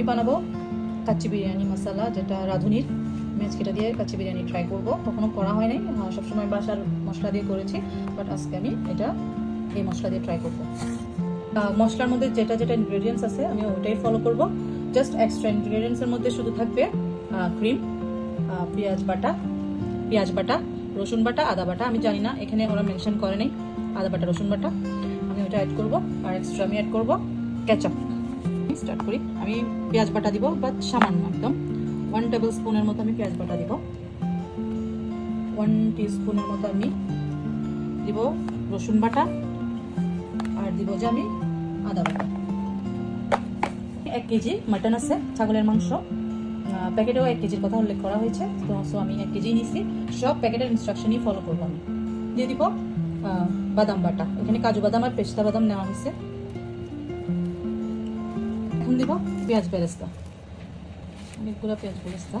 আমি বানাবো কাচ্চি বিরিয়ানি মশলা, যেটা রাঁধুনির। আজকে দিয়ে কাচ্চি বিরিয়ানি ট্রাই করব। কখনো করা হয় নাই সবসময় বাসার মশলা দিয়ে করেছি বাট আজকে আমি এটা এই মশলা দিয়ে ট্রাই করব। মশলার মধ্যে যেটা যেটা ইনগ্রেডিয়েন্টস আছে, আমি ওইটাই ফলো করব। জাস্ট এক্সট্রা ইনগ্রেডিয়েন্টসের মধ্যে শুধু থাকবে ক্রিম পেঁয়াজ বাটা পেঁয়াজ বাটা, রসুন বাটা, আদা বাটা। আমি জানি না, এখানে ওরা মেনশন করে নেই, আদা বাটা, রসুন বাটা। আমি ওটা অ্যাড করব, আর এক্সট্রা আমি অ্যাড করব কেচাপ স্টার্ট করি। আমি পেঁয়াজ বাটা দিব বাট সামান্য একদম। ওয়ান টেবিল স্পুনের মতো আমি পেঁয়াজ বাটা দিব। ওয়ান স্পুনের মতো আমি দিব রসুন বাটা, আর দিব যে আমি আদা বাটা। এক কেজি মাটন আছে, ছাগলের মাংস। প্যাকেটেও এক কেজির কথা উল্লেখ করা হয়েছে, তো সো আমি এক কেজি নিছি। সব প্যাকেটের ইনস্ট্রাকশনই ফলো করব আমি। দিয়ে দিব বাদাম বাটা। এখানে কাজু বাদাম আর পেস্তা বাদাম নেওয়া হয়েছে। এখন দিব পেঁয়াজ বেরেস্তা। অনেকগুলো পেঁয়াজ বেরেস্তা।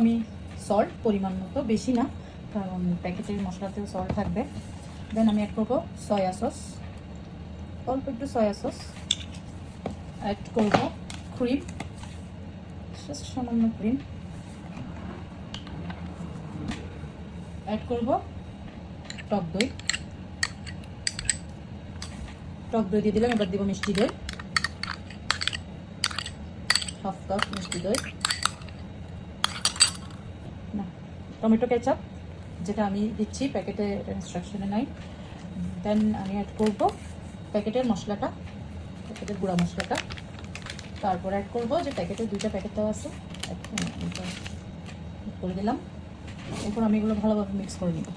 আমি সল্ট পরিমাণ মতো, বেশি না, কারণ প্যাকেটের মশলাতেও সল্ট থাকবে। দেন আমি অ্যাড করব সয়া সস অল্প একটু সয়া সস অ্যাড করব ক্রিম জাস্ট সামান্য ক্রিম অ্যাড করব টক দই। টক দই দিয়ে দিলাম, এবার দিব মিষ্টি দই। হাফ কাপ মিষ্টি দই। না, টমেটো কেচাপ, যেটা আমি দিচ্ছি প্যাকেটে ইনস্ট্রাকশনে নাই। দেন আমি অ্যাড করব প্যাকেটের মশলাটা, প্যাকেটের গুঁড়া মশলাটা। তারপর অ্যাড করব যে প্যাকেটে দুইটা প্যাকেট দেওয়া আছে। করে দিলাম। এরপর আমি এগুলো ভালোভাবে মিক্স করে নিব।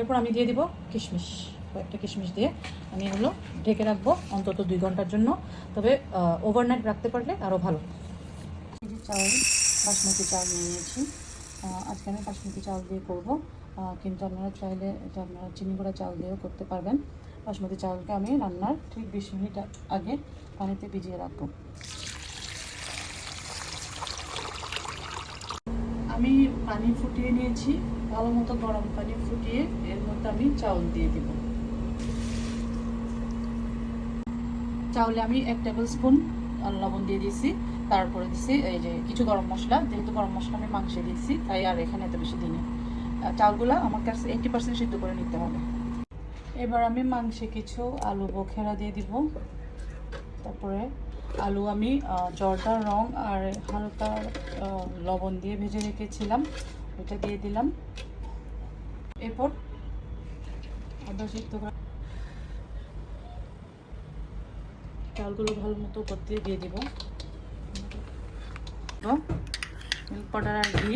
এরপর আমি দিয়ে দিব কিশমিশ। কয়েকটা কিশমিশ দিয়ে আমি এগুলো ঢেকে রাখব অন্তত দুই ঘণ্টার জন্য। তবে ওভারনাইট রাখতে পারলে আরও ভালো। চাউল বাসমতি চাল নিয়ে নিয়েছি। আজকে আমি বাসমতি চাল দিয়ে করব। কিন্তু আপনারা চাইলে এটা আপনারা চিনি গুঁড়া চাল দিয়েও করতে পারবেন। বাসমতি চালকে আমি রান্নার ঠিক বিশ মিনিট আগে পানিতে ভিজিয়ে রাখব। আমি পানি ফুটিয়ে নিয়েছি। ভালো মতো গরম পানি ফুটিয়ে এর মধ্যে আমি চাউল দিয়ে দিব। চাউলে আমি এক টেবিল স্পুন লবণ দিয়ে দিয়েছি। তারপরে দিছি এই যে কিছু গরম মশলা। যেহেতু গরম মশলা আমি মাংসে দিয়েছি, তাই আর এখানে এত বেশি দিনে চাউলগুলো আমার কাছে এইটি পার্সেন্ট সিদ্ধ করে নিতে হবে। এবার আমি মাংসে কিছু আলু বখেরা দিয়ে দিব। তারপরে আলু আমি জর্দার রং আর হালকা লবণ দিয়ে ভেজে রেখেছিলাম। ওটা দিয়ে দিলাম। এরপর আদা সিদ্ধ করা চালগুলো ভালো মতো উপর দিয়ে দিব। মিল্ক পাউডার আর ঘি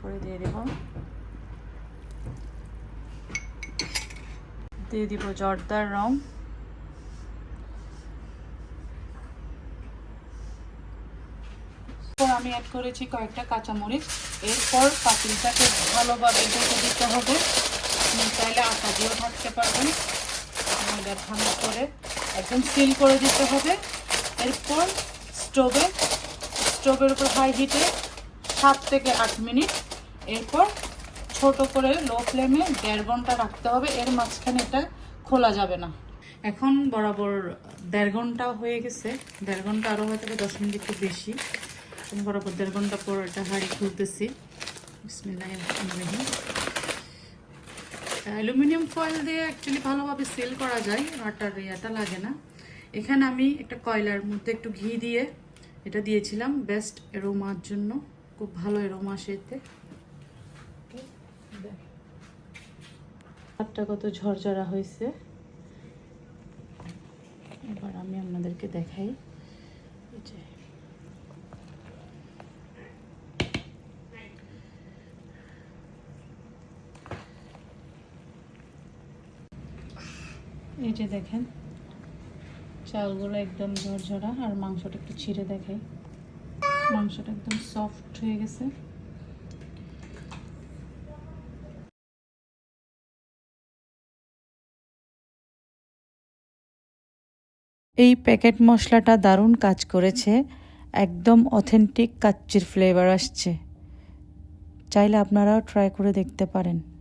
পরে দিয়ে দেব। দিয়ে দিব জর্দার রং। আমি অ্যাড করেছি কয়েকটা কাঁচামরিচ। এরপর পাতিলটাকে ভালোভাবে ঢেকে দিতে হবে। চাইলে আটা দিয়েও থাকতে পারবেন। ময়দা ঠান্ডা করে। একদম সিল করে দিতে হবে। এরপর স্টোভে স্টোভের উপর হাই হিটে সাত থেকে আট মিনিট। এরপর ছোট করে লো ফ্লেমে দেড় ঘণ্টা রাখতে হবে, এর মাঝখানে এটা খোলা যাবে না। এখন বরাবর দেড় ঘণ্টা হয়ে গেছে। দেড় ঘণ্টা আরও হয়তো দশ মিনিট একটু বেশি। বরাবর দেড় ঘণ্টা পর এটা হাঁড়ি খুলতেছি। বিসমিল্লাহ অ্যালুমিনিয়াম ফয়েল দিয়ে অ্যাকচুয়ালি ভালোভাবে সেল করা যায়, আটার ইয়েটা লাগে না। এখানে আমি একটা কয়লার মধ্যে একটু ঘি দিয়ে এটা দিয়েছিলাম বেস্ট এরোমার জন্য। খুব ভালো এরোমা এতে। হাতটা কত ঝরঝরা হয়েছে। এবার আমি আপনাদেরকে দেখাই। যে এই যে দেখেন, চালগুলো একদম ঝরঝরা আর মাংসটা একটু ছিঁড়ে দেখাই। মাংসটা একদম সফট হয়ে গেছে। এই প্যাকেট মশলাটা দারুণ কাজ করেছে। একদম অথেন্টিক কাচ্চির ফ্লেভার আসছে। চাইলে আপনারাও ট্রাই করে দেখতে পারেন।